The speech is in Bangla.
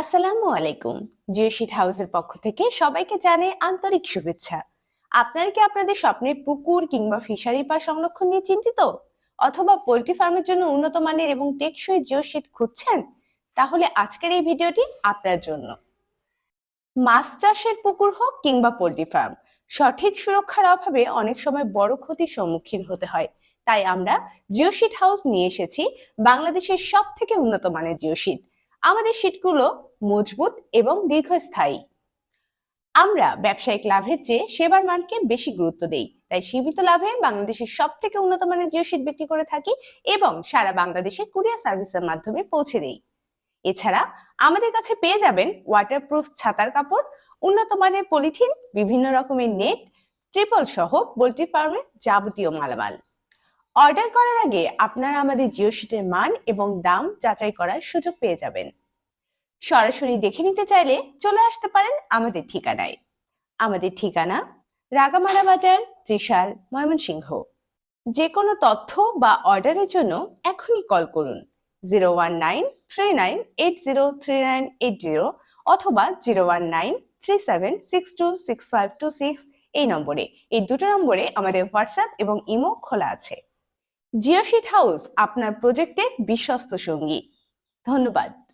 আসসালামু আলাইকুম জিও শিট হাউসের পক্ষ থেকে সবাইকে জানে আন্তরিক শুভেচ্ছা। আপনারা কি আপনাদের স্বপ্নের পুকুর কিংবা ফিশারি পা সংরক্ষণ নিয়ে চিন্তিত? অথবা পোল্ট্রি ফার্মের জন্য উন্নত মানের এবং টেকসই জিও শিট খুঁজছেন? তাহলে আজকের এই ভিডিওটি আপনার জন্য। মাছ চাষের পুকুর হোক কিংবা পোল্ট্রি ফার্ম, সঠিক সুরক্ষার অভাবে অনেক সময় বড় ক্ষতির সম্মুখীন হতে হয়। তাই আমরা জিওশিট হাউস নিয়ে এসেছি বাংলাদেশের সব থেকে উন্নত মানের জিওশিট। আমাদের শীটগুলো মজবুত এবং দীর্ঘস্থায়ী। আমরা ব্যবসায়িক লাভের চেয়ে সেবার মানকে বেশি গুরুত্ব দেই, তাই সীমিত লাভে বাংলাদেশের সব থেকে উন্নত মানের জিও শীট বিক্রি করে থাকি এবং সারা বাংলাদেশে কুরিয়ার সার্ভিসের মাধ্যমে পৌঁছে দেই। এছাড়া আমাদের কাছে পেয়ে যাবেন ওয়াটারপ্রুফ ছাতার কাপড় উন্নত মানের পলিথিন, বিভিন্ন রকমের নেট ট্রিপল সহ পোল্ট্রি ফার্মের যাবতীয় মালামাল। অর্ডার করার আগে আপনারা আমাদের জিও শিটের মান এবং দাম যাচাই করার সুযোগ পেয়ে যাবেন। সরাসরি দেখে নিতে চাইলে চলে আসতে পারেন আমাদের ঠিকানায়। আমাদের ঠিকানা রাগামারা বাজার, ত্রিশাল, ময়মনসিংহ। যে কোনো তথ্য বা অর্ডারের জন্য এখনই কল করুন। Zero one nine three nine eight zero three nine eight zero অথবা zero one nine three seven six two six five two six এই নম্বরে। এই দুটো নম্বরে আমাদের হোয়াটসঅ্যাপ এবং ইমো খোলা আছে। জিওশিট হাউস আপনার প্রজেক্টের বিশ্বস্ত সঙ্গী। ধন্যবাদ।